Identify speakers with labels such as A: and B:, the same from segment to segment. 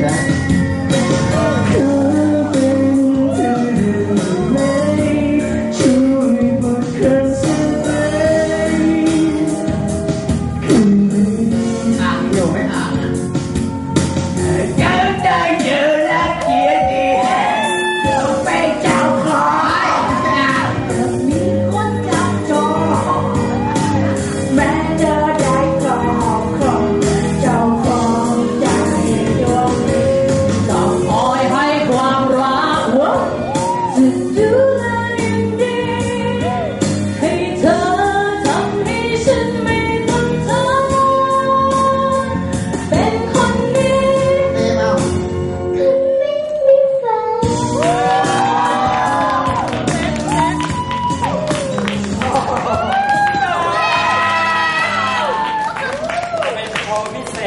A: だ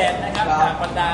B: ษนะครับจากบรรดา